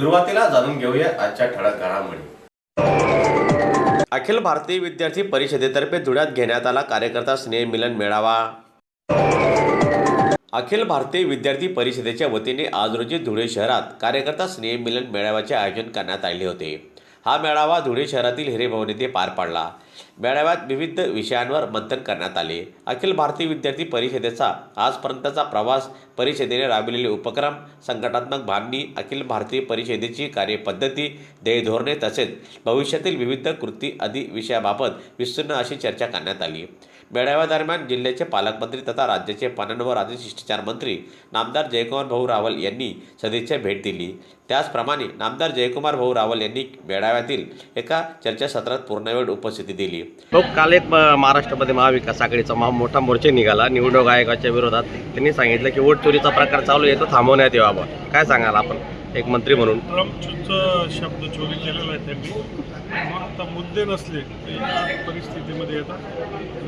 सुरुवातीला जाणून घेऊया आजच्या ठळक घडामोडी. अखिल भारतीय विद्यार्थी परिषदेतर्फे धुळ्यात घेण्यात आला कार्यकर्ता स्नेह मिलन मेळावा. अखिल भारतीय विद्यार्थी परिषदेच्या वतीने आज रोजी धुळे शहरात कार्यकर्ता स्नेह मिलन मेळाव्याचे आयोजन करण्यात आले होते. हा मेळावा धुळे शहरातील हिरेभवन येथे पार पडला. मेळाव्यात विविध विषयांवर मंथन करण्यात आले. अखिल भारतीय विद्यार्थी परिषदेचा आजपर्यंतचा प्रवास परिषदेने राबविलेले उपक्रम संघटनात्मक बांधणी अखिल भारतीय परिषदेची कार्यपद्धती ध्येयधोरणे तसेच भविष्यातील विविध कृती आदी विषयाबाबत विस्तीर्ण अशी चर्चा करण्यात आली. मेळाव्यादरम्यान जिल्ह्याचे पालकमंत्री तथा राज्याचे पणन व राज्य शिष्टाचार मंत्री नामदार जयकुमार भाऊ रावल यांनी सदिच्छा भेट दिली. त्याचप्रमाणे नामदार जयकुमार भाऊ रावल यांनी मेळाव्यातील एका चर्चासत्रात पूर्णवेळ उपस्थिती दिली. तो काल एक महाराष्ट्रामध्ये महाविकास आघाडीचा महा मोठा मोर्चा निघाला. निवडणूक आयोगाच्या विरोधात त्यांनी सांगितलं की वोट चोरीचा प्रकार चालू आहे तो थांबवण्यात यावा. काय सांगाल आपण? एक मंत्री म्हणून. शब्द चोरी केलेला आहे त्यांनी. मग आता मुद्दे नसले या परिस्थितीमध्ये येतात.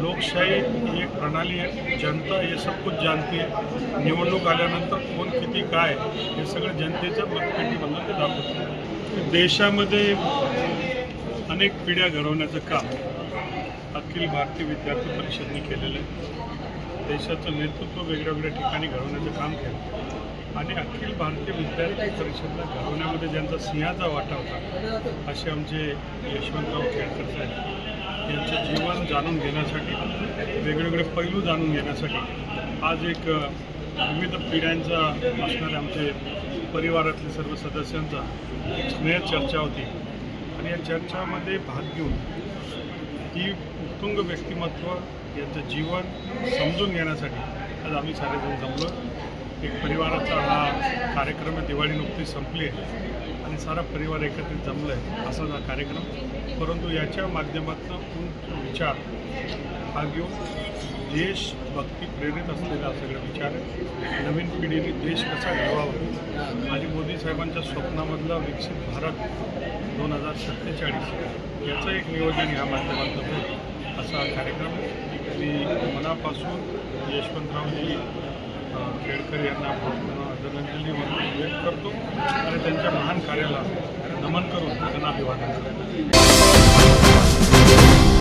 लोकशाही ही एक प्रणाली आहे जनता हे सब कुछ जानती आहे. निवडणूक आल्यानंतर कोण किती काय हे सगळं जनतेच्या मतपेटीमधनं ते दाखवतं देशामध्ये अनेक पिढ्या घडवण्याचं काम अखिल भारतीय विद्यार्थी परिषदने केलेलं आहे. देशाचं नेतृत्व वेगळ्या वेगळ्या ठिकाणी घडवण्याचं काम केलं. आणि अखिल भारतीय विद्यार्थी परिषदला घडवण्यामध्ये ज्यांचा सिंहाचा वाटा होता असे आमचे यशवंतराव खेडकर साहेब यांचं जीवन जाणून घेण्यासाठी वेगवेगळे पैलू जाणून घेण्यासाठी आज एक विविध पिढ्यांचा असणाऱ्या आमचे परिवारातले सर्व सदस्यांचा एक स्नेह चर्चा होती. आणि या चर्चामध्ये भाग घेऊन ही उत्तुंग व्यक्तिमत्व यांचं जीवन समजून घेण्यासाठी आज आम्ही सारेजण जमलो. एक परिवाराचा हा कार्यक्रम आहे दिवाळी नुकतीच संपली आहे आणि सारा परिवार एकत्रित जमलं आहे असा हा कार्यक्रम. परंतु याच्या माध्यमातून विचार हा घेऊन देशभक्ती प्रेरित असलेला सगळा विचार आहे. नवीन पिढीने देश कसा घडवावा? आणि मोदी साहेबांच्या स्वप्नामधला विकसित भारत दोन हजार सत्तेचाळीस याचं एक नियोजन ह्या माध्यमातून होईल असा कार्यक्रम मी मनापासून यशवंतरावजी अ, खेडकर यांना भावपूर्ण आदरांजली म्हणून व्यक्त करतो आणि त्यांच्या महान कार्याला नमन करून त्यांना अभिवादन करतो.